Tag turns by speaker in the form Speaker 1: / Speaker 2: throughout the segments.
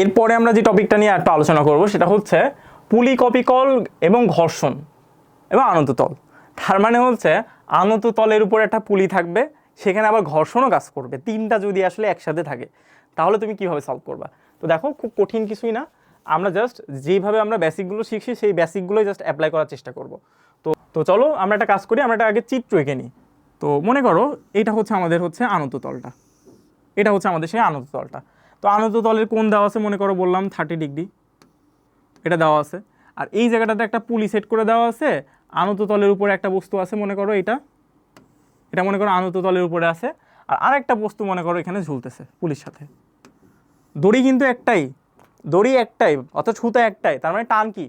Speaker 1: এরপরে আমরা যে টপিকটা নিয়ে একটা আলোচনা করব, সেটা হচ্ছে পুলি কপিকল এবং ঘর্ষণ এবং আনন্ততল তার মানে হচ্ছে আনন্ততলের উপর একটা পুলি থাকবে, সেখানে আবার ঘর্ষণও কাজ করবে। তিনটা যদি আসলে একসাথে থাকে, তাহলে তুমি কীভাবে সলভ করবা? তো দেখো, খুব কঠিন কিছুই না। আমরা জাস্ট যেভাবে আমরা বেসিকগুলো শিখছি, সেই বেসিকগুলোই জাস্ট অ্যাপ্লাই করার চেষ্টা করব। তো তো চলো, আমরা একটা কাজ করি, আমরা একটা আগে চিত্র এঁকে নিই। তো মনে করো, এটা হচ্ছে আমাদের হচ্ছে আনন্ততলটা এটা হচ্ছে আমাদের সেই আনত তলটা। তো আনত তলের কোন দেওয়া আছে মনে করো বললাম থার্টি ডিগ্রি। এটা দেওয়া আছে। আর এই জায়গাটাতে একটা পুলি সেট করে দেওয়া আছে। আনত তলের উপরে একটা বস্তু আছে মনে করো এটা। এটা মনে করো আনত তলের উপরে আছে। আর আরেকটা বস্তু মনে করো এখানে ঝুলতেছে পুলির সাথে। দড়ি কিন্তু একটাই। দড়ি একটাই অর্থাৎ সুতা একটাই। তার মানে টান কি?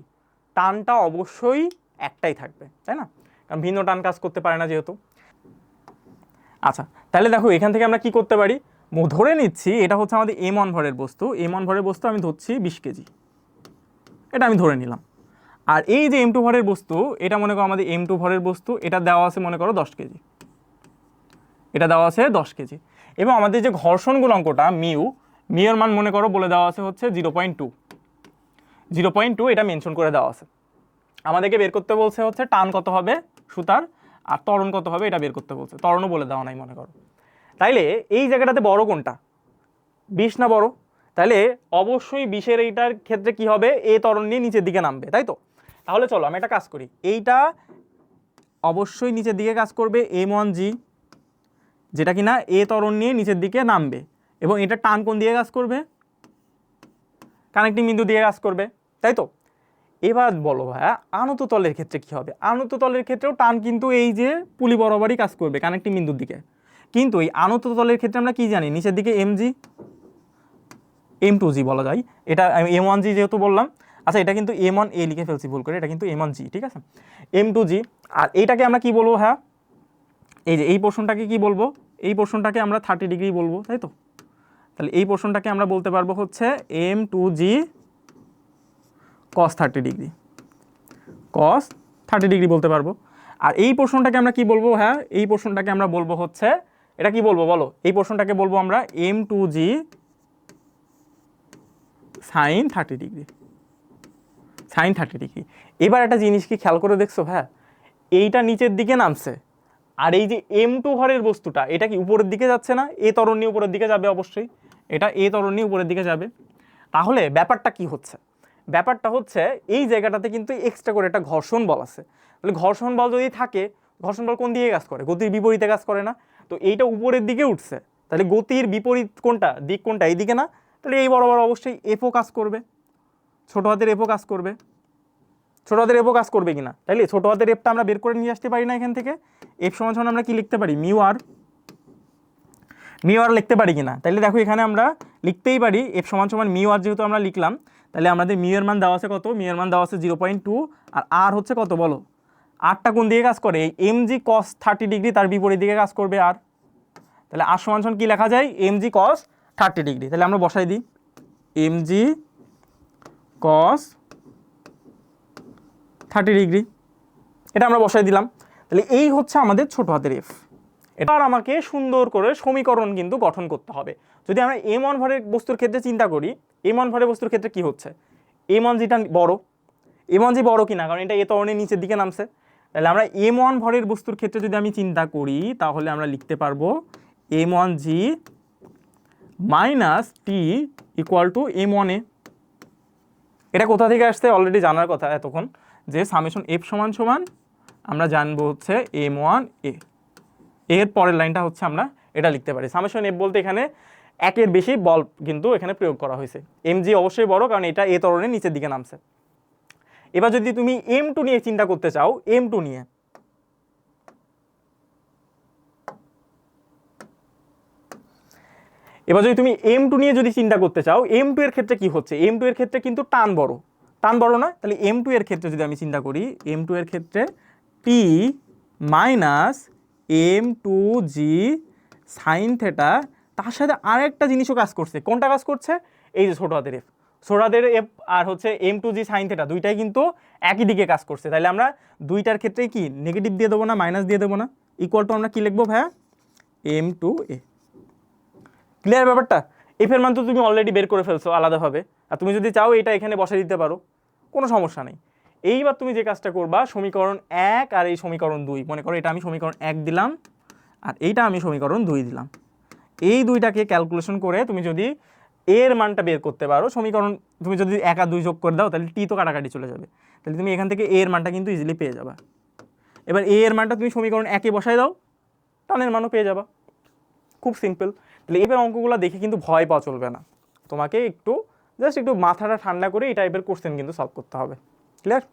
Speaker 1: টানটা অবশ্যই একটাই থাকবে, তাই না? কারণ ভিন্ন টান কাজ করতে পারে না যেহেতু। আচ্ছা তাহলে দেখো এখান থেকে আমরা কি করতে পারি? ধরে নিচ্ছি এটা হচ্ছে আমাদের এম ওয়ান ভরের বস্তু। এম ওয়ান ভরের বস্তু আমি ধরছি বিশ কেজি। এটা আমি ধরে নিলাম। আর এই যে এম টু ভরের বস্তু, এটা মনে করো আমাদের এম টু ভরের বস্তু, এটা দেওয়া আছে মনে করো দশ কেজি। এটা দেওয়া আছে দশ কেজি। এবং আমাদের যে ঘর্ষণ গুণাঙ্কটা মিউ মিউর মান মনে করো বলে দেওয়া আছে হচ্ছে zero point two. Zero point two এটা মেনশন করে দেওয়া আছে। আমাদেরকে বের করতে বলছে হচ্ছে টান কত হবে সুতার, আর ত্বরণ কত হবে এটা বের করতে বলছে। তরণও বলে দেওয়া নাই মনে করো। তাইলে এই জায়গাটাতে বড় কোনটা? বিষ না বড়? তাহলে অবশ্যই বিষের এইটার ক্ষেত্রে কি হবে? এ ত্বরণ নিয়ে নিচের দিকে নামবে, তাই তো? তাহলে চলো আমি একটা কাজ করি। এইটা অবশ্যই নিচের দিকে কাজ করবে এম ওয়ান জি যেটা কি না এ ত্বরণ নিয়ে নিচের দিকে নামবে। এবং এটা টান কোন দিয়ে কাজ করবে? কানেক্টিং বিন্দু দিয়ে কাজ করবে, তাই তো? এবার বলো ভাইয়া, আনত তলের ক্ষেত্রে কি হবে? আনত তলের ক্ষেত্রেও টান কিন্তু এই যে পুলি বরাবরই কাজ করবে কানেক্টিং বিন্দুর দিকে। কিন্তু এই আনত তলের ক্ষেত্রে আমরা কি জানি? নিচের দিকে M G M two G বলা যায়। এটা এম ওয়ান জি যেহেতু বললাম আচ্ছা এটা কিন্তু এম ওয়ান এ লিখে ফেলছি ভুল করে, এটা কিন্তু এম ওয়ান জি ঠিক আছে? এম টু জি আর এইটাকে আমরা কি বলব হ্যাঁ এই যে এই পোর্শনটাকে কি বলব? এই পোর্শনটাকে আমরা থার্টি ডিগ্রি বলব, তাই তো? তাহলে এই পোর্শনটাকে আমরা বলতে পারব হচ্ছে M two G cos thirty degree cos thirty degree বলতে পারব। আর এই পোর্শনটাকে আমরা কি বলব হ্যাঁ এই পোর্শনটাকে আমরা বলব হচ্ছে এটা কি বলব বলো? এই পোর্শনটাকে বলব আমরা M two G sine thirty degree sine thirty degree এবার একটা জিনিস কি খেয়াল করে দেখছ? হ্যাঁ এইটা নিচের দিকে নামছে। আর এই যে এম টু ঘরের বস্তুটা, এটা কি উপরের দিকে যাচ্ছে না? এ তরণী উপরের দিকে যাবে অবশ্যই। এটা এ তরণী উপরের দিকে যাবে। তাহলে ব্যাপারটা কি হচ্ছে? ব্যাপারটা হচ্ছে এই জায়গাটাতে কিন্তু এক্সট্রা করে একটা ঘর্ষণ বল আছে। তাহলে ঘর্ষণ বল যদি থাকে, ঘর্ষণ বল কোন দিকে কাজ করে? গতির বিপরীতে কাজ করে না। তো এইটা উপরের দিকে উঠছে। তাহলে গতির বিপরীত কোনটা? দিক কোনটা? এই দিকে না? তাহলে এই বরাবর অবশ্যই এফও কাজ করবে। ছোটো হাতের এফও কাজ করবে। ছোটো হাতের এফও কাজ করবে কিনা? তাইলে ছোটো হাতের এফটা আমরা বের করে নিয়ে আসতে পারি না এখান থেকে। এফ সমান সমান আমরা কি লিখতে পারি? মিউ আর। মিউ আর লিখতে পারি কিনা? তাহলে দেখো এখানে আমরা লিখতেই পারি এফ সমান সমান মিউ আর যেহেতু আমরা লিখলাম তাহলে আমাদের মিউ এর মান দেওয়া আছে কত? মিউ এর মান দেওয়া আছে জিরো পয়েন্ট টু আর আর হচ্ছে কত বলো? আরটা কোন দিকে কাজ করে? M G cos thirty degree তার বিপরীত দিকে কাজ করবে আর? তাহলে আর সমান সমান কী লেখা যায়? M G cos thirty degree তাহলে আমরা বসাই দিই। M G cos thirty degree এটা আমরা বসাই দিলাম। তাহলে এই হচ্ছে আমাদের ছোট হাতের এফ এবার আমাকে সুন্দর করে সমীকরণ কিন্তু গঠন করতে হবে। যদি আমরা এম ওয়ান ভরের বস্তুর ক্ষেত্রে চিন্তা করি এম ওয়ান ভরের বস্তুর ক্ষেত্রে কি হচ্ছে? এম ওয়ান জিটা বড়। এম ওয়ান জি বড় কিনা? কারণ এটা এ তরণের নিচের দিকে নামছে। তাহলে আমরা এম ওয়ান ভরের বস্তুর ক্ষেত্রে যদি আমি চিন্তা করি, তাহলে আমরা লিখতে পারব M one G minus T equal to M one A. এটা কোথা থেকে আসছে? অলরেডি জানার কথা এতক্ষণ যে সামেশন এফ সমান সমান আমরা জানব হচ্ছে এম ওয়ান এ। এর পরের লাইনটা হচ্ছে আমরা এটা লিখতে পারি। সামেশন এফ বলতে এখানে একের বেশি বল কিন্তু এখানে প্রয়োগ করা হয়েছে। এম জি অবশ্যই বড়, কারণ এটা এ তরণের নিচের দিকে নামছে। এবার যদি তুমি এম টু নিয়ে চিন্তা করতে চাও এম টু নিয়ে। এবার যদি তুমি এম টু নিয়ে যদি চিন্তা করতে চাও এম টু এর ক্ষেত্রে কি হচ্ছে? এম টু এর ক্ষেত্রে কিন্তু টান বড়। টান বড় না তাহলে এম টু এর ক্ষেত্রে যদি আমি চিন্তা করি এম টু এর ক্ষেত্রে T minus M two G sine theta তার সাথে আরেকটা জিনিসও কাজ করছে। কোনটা কাজ করছে? এই যে ছোটো হাতের এফ হাতের এফ আর হচ্ছে M two G sine theta দুইটাই কিন্তু একই দিকে কাজ করছে। তাহলে আমরা দুইটার ক্ষেত্রেই কি নেগেটিভ দিয়ে দেবো না, মাইনাস দিয়ে দেবো না? ইকুয়াল টু আমরা কি লিখব ভাইয়া? এম টু এ। ক্লিয়ার ব্যাপারটা? এফের মান তো তুমি অলরেডি বের করে ফেলছো আলাদাভাবে। আর তুমি যদি চাও এটা এখানে বসে দিতে পারো, কোনো সমস্যা নেই। এইবার তুমি যে কাজটা করবা, সমীকরণ এক আর এই সমীকরণ দুই। মনে করো এটা আমি সমীকরণ এক দিলাম, আর এইটা আমি সমীকরণ দুই দিলাম। এই দুইটাকে ক্যালকুলেশন করে তুমি যদি এর মানটা বের করতে পারো। সমীকরণ তুমি যদি একা দুই যোগ করে দাও, তাহলে টি তো কাটাকাটি চলে যাবে। তাহলে তুমি এখান থেকে এর মানটা কিন্তু ইজিলি পেয়ে যাবে। এবার এ এর মানটা তুমি সমীকরণ একে বসাই দাও, টানের মানও পেয়ে যাবা। খুব সিম্পল তাহলে এবার অঙ্কগুলো দেখে কিন্তু ভয় পাওয়া চলবে না। তোমাকে একটু জাস্ট একটু মাথাটা ঠান্ডা করে এই টাইপের কোশ্চেন কিন্তু সলভ করতে হবে। ক্লিয়ার